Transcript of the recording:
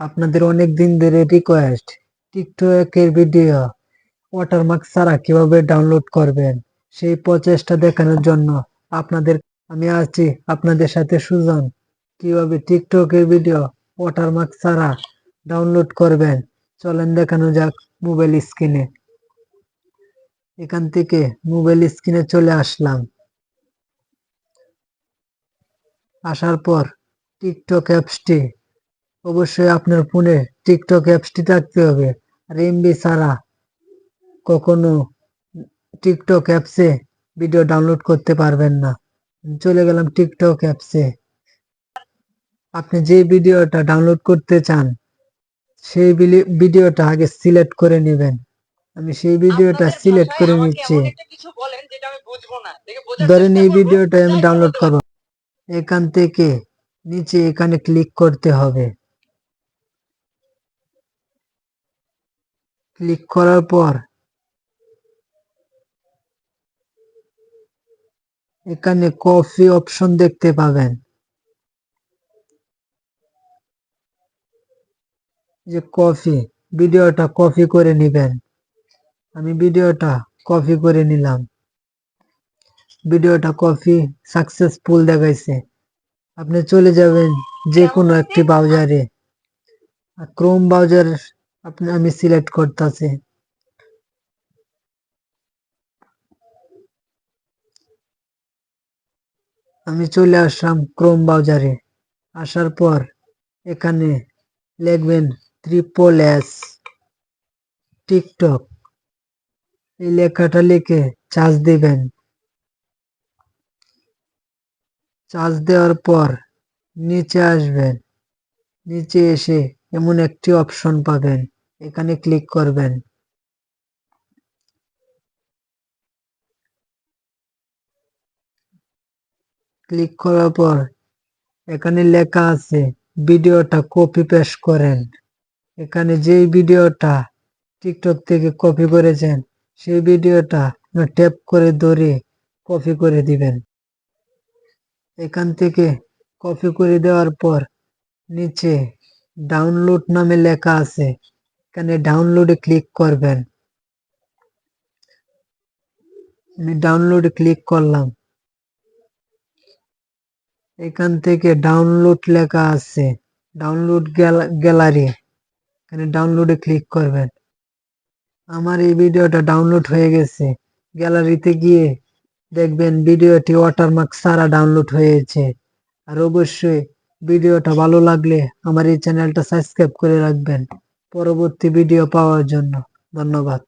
আপনাদের অনেক দিন ধরে রিকোয়েস্ট টিকটকের ভিডিও ওয়াটারমার্ক ছাড়া কীভাবে ডাউনলোড করবেন? সেই প্রচেষ্টা দেখানোর জন্য আপনাদের, আমি আছি আপনাদের সাথে সুজন। কীভাবে টিকটকের ভিডিও ওয়াটারমার্ক ছাড়া ডাউনলোড করবেন? চলেন দেখানো যাক মোবাইল স্ক্রিনে এখান থেকে মোবাইল স্ক্রিনে চলে আসলাম। আসার পর টিকটক অ্যাপসটি অবশ্যই আপনার ফোনে টিকটক অ্যাপসটি থাকতে হবে। আর এমবি ছাড়া কখনো টিকটক অ্যাপসে ভিডিও ডাউনলোড করতে পারবেন না। চলে গেলাম টিকটক অ্যাপসে আপনি যে ভিডিওটা ডাউনলোড করতে চান সেই ভিডিওটা আগে সিলেক্ট করে নেবেন। আমি সেই ভিডিওটা সিলেক্ট করে নিচ্ছি। ধরেন এই। ভিডিওটা আমি ডাউনলোড। করব। এখান থেকে নিচে এখানে ক্লিক করতে হবে। ক্লিক করার পর এখানে কফি অপশন দেখতে পাবেন। যে কফি ভিডিওটা কপি করে নেবেন। আমি ভিডিওটা কপি করে নিলাম। ভিডিওটা কপি সাকসেসফুল দেখাইছে। আপনি চলে যাবেন যে কোনো একটি ব্রাউজারে। ক্রোম ব্রাউজার আপনি, আমি সিলেক্ট করতেছি। আমি চলে আসলাম ক্রোম ব্রাউজারে আসার পর এখানে লিখবেন ট্রিপল এস টিকটক এই লেখাটা লিখে চার্জ দিবেন। চার্জ দেওয়ার পর নিচে আসবেন। নিচে এসে এমন একটি অপশন পাবেন। এখানে ক্লিক করবেন। ক্লিক করার পর এখানে লেখা আছে, ভিডিওটা কপি পেস্ট করেন। এখানে যেই ভিডিওটা টিকটক থেকে কপি করেছেন, সেই ভিডিওটা ট্যাপ করে ধরে কপি করে দিবেন। এখান থেকে কপি করে দেওয়ার পর নিচে ডাউনলোড নামে লেখা আছে। এখানে ডাউনলোডে ক্লিক করবেন। আমি ডাউনলোডে ক্লিক করলাম। এখান থেকে ডাউনলোড লেখা আছে। ডাউনলোড গ্যালারি এখানে ডাউনলোডে ক্লিক করবেন। আমার এই ভিডিওটা ডাউনলোড হয়ে গেছে। গ্যালারিতে গিয়ে দেখবেন ভিডিওটি ওয়াটারমার্ক সারা ডাউনলোড হয়েছে। আর অবশ্যই ভিডিওটা ভালো লাগলে আমার এই চ্যানেলটা সাবস্ক্রাইব করে রাখবেন। পরবর্তী ভিডিও পাওয়ার জন্য ধন্যবাদ।